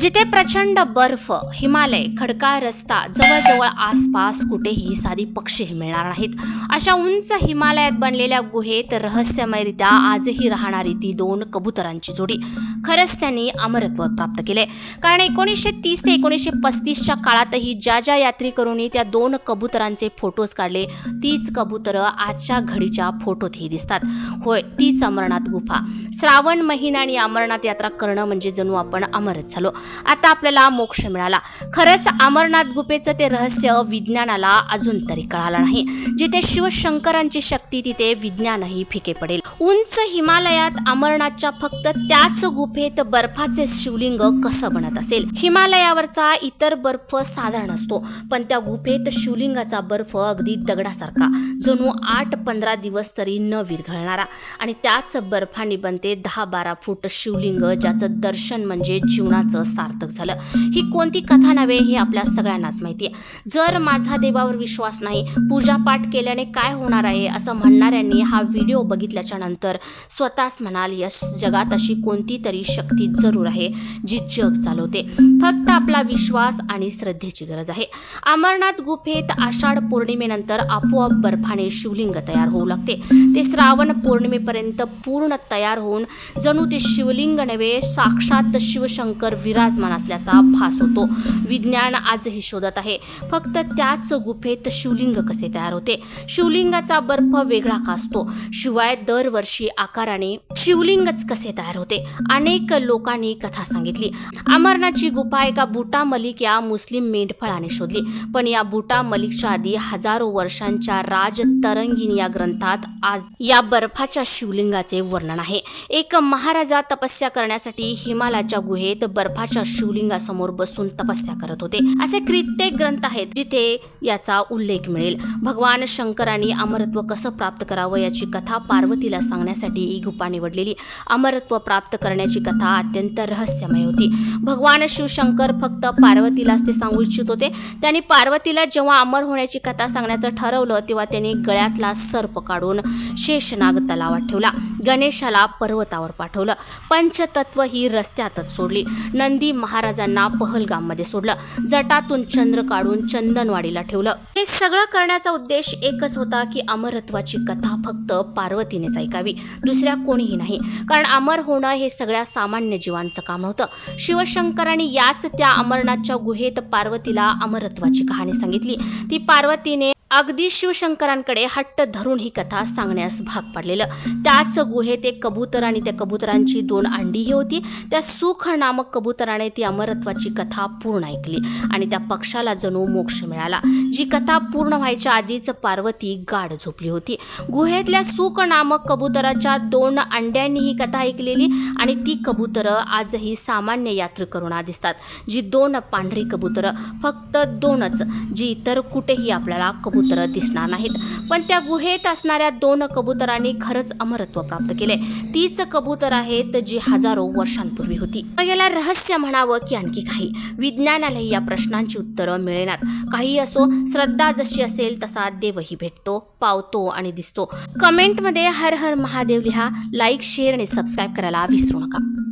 जिथे प्रचंड बर्फ हिमालय खडकाळ रस्ता जवळजवळ आसपास कुठेही साधी पक्षीही मिळणार नाहीत. अशा उंच हिमालयात बनलेल्या गुहेत रहस्यमयरित्या आजही राहणारी ती दोन कबुतरांची जोडी खरंच त्यांनी अमरत्व प्राप्त केले. कारण एकोणीसशे तीस ते एकोणीसशे पस्तीसच्या काळातही ज्या ज्या यात्रेकरूंनी त्या दोन कबुतरांचे फोटोज काढले तीच कबुतरं आजच्या घडीच्या फोटोतही दिसतात. होय तीच अमरनाथ गुफा. श्रावण महिना आणि अमरनाथ यात्रा करणं म्हणजे जणू आपण अमरच झालो. आता आपल्याला मोक्ष मिळाला. खरंच अमरनाथ गुफेचं ते रहस्य विज्ञानाला अजून तरी कळालं नाही. जिथे शिवशंकरांची शक्ती तिथे विज्ञानही फिके पडेल. उंच हिमालयात अमरनाथच्या फक्त त्याच गुफेत बर्फाचे शिवलिंग कसं बनत असेल? हिमालयावरचा इतर बर्फ साधारण असतो पण त्या गुफेत शिवलिंगाचा बर्फ अगदी दगडासारखा जणू आठ पंधरा दिवस तरी न विरघळणारा. आणि त्याच बर्फाने बनते दहा बारा फूट शिवलिंग ज्याचं दर्शन म्हणजे जीवनाचं सार्थक झालं. ही कोणती कथा नव्हे हे आपल्या सगळ्यांनाच माहिती आहे. जर माझा देवावर विश्वास नाही पूजापाठ केल्याने काय होणार आहे असं म्हणणाऱ्यांनी हा व्हिडिओ बघितल्याच्या नंतर स्वतःच म्हणाल यस जगात अशी कोणती तरी शक्ती जरूर आहे जी जग चालवते. फक्त आपला विश्वास आणि श्रद्धेची गरज आहे. अमरनाथ गुफेत आषाढ पौर्णिमेनंतर आपोआप बर्फाने शिवलिंग तयार होऊ लागते. ते श्रावण पौर्णिमेपर्यंत पूर्ण तयार होऊन जणू ते शिवलिंग नव्हे साक्षात शिवशंकर विराजमान असल्याचा भास होतो. विज्ञान आजही शोधत आहे. फक्त त्याच गुफेत शिवलिंग कसे तयार होते? शिवलिंगाचा बर्फ वेगळा का असतो? शिवाय दरवर्षी आकाराने शिवलिंगच कसे तयार होते? अनेक लोकांनी कथा सांगितली. अमरनाथची गुफा एका बुटा मलिक या मुस्लिम मेंढफळाने शोधली. पण या बुटा मलिकच्या आधी हजारो वर्षांच्या राज तरंगिन या ग्रंथात आज या बर्फाच्या शिवलिंगाचे वर्णन आहे. एक महाराजा तपस्या करण्यासाठी हिमालयाच्या गुहेत बर्फाच्या शिवलिंगासमोर बसून तपस्या करत होते. असे कित्येक ग्रंथ आहेत जिथे याचा उल्लेख मिळेल. भगवान शंकरांनी अमरत्व कसं प्राप्त करावं याची कथा पार्वतीला सांगण्यासाठी ही गुपा निवडलेली. अमरत्व प्राप्त करण्याची कथा अत्यंत रहस्यमय होती. भगवान शिवशंकर फक्त पार्वतीलाच ते सांगू इच्छित होते. त्यांनी पार्वतीला जेव्हा अमर होण्याची कथा सांगण्याचं ठरवलं तेव्हा त्यांनी गळ्यातला सर्प काढून शेषनाग तलावात ठेवला. गणेशाला पर्वतावर पाठवलं. पंचतत्व ही रस्त्यातच सोडली. नंदी महाराजांना पहलगाममध्ये सोडलं. जटातून चंद्र काढून चंदनवाडीला ठेवलं. हे सगळं करण्याचा उद्देश एकच होता की अमरत्वाची कथा फक्त पार्वतीनेच ऐकावी. दुसऱ्या कोणीही नाही. कारण अमर होणं हे सगळ्या सामान्य जीवांचं काम नव्हतं शिवशंकरांनी याच त्या अमरनाथच्या गुहेत पार्वतीला अमरत्वाची कहाणी सांगितली. ती पार्वतीने अगदी शिवशंकरांकडे हट्ट धरून ही कथा सांगण्यास भाग पाडलेलं. त्याच गुहेत एक कबूतर आणि त्या कबुतरांची दोन अंडीही होती. त्या सुख नामक कबुतराने ती अमरत्वाची कथा पूर्ण ऐकली आणि त्या पक्षाला जणू मोक्ष मिळाला. जी कथा पूर्ण व्हायच्या आधीच पार्वती गाढ झोपली होती. गुहेतल्या सुख नामक कबुतराच्या दोन अंड्यांनी ही कथा ऐकलेली आणि ती कबुतरं आजही सामान्य यात्रेकरूंना दिसतात. जी दोन पांढरी कबुतरं फक्त दोनच. जी इतर कुठेही आपल्याला कबुतरं दिसणार नाहीत. पण त्या गुहेत असणाऱ्या दोन कबुतरांनी खरंच अमरत्व प्राप्त केले तीच कबूतर आहेत जी हजारो वर्षांपूर्वी होती. मग याला रहस्य म्हणावं की आणखी काही? विज्ञानालाही या प्रश्नांची उत्तरं मिळेनात. काही असो श्रद्धा जशी असेल तसा देवही भेटतो पावतो आणि दिसतो. कमेंटमध्ये हर हर महादेव लिहा लाईक शेअर आणि सबस्क्राईब करायला विसरू नका.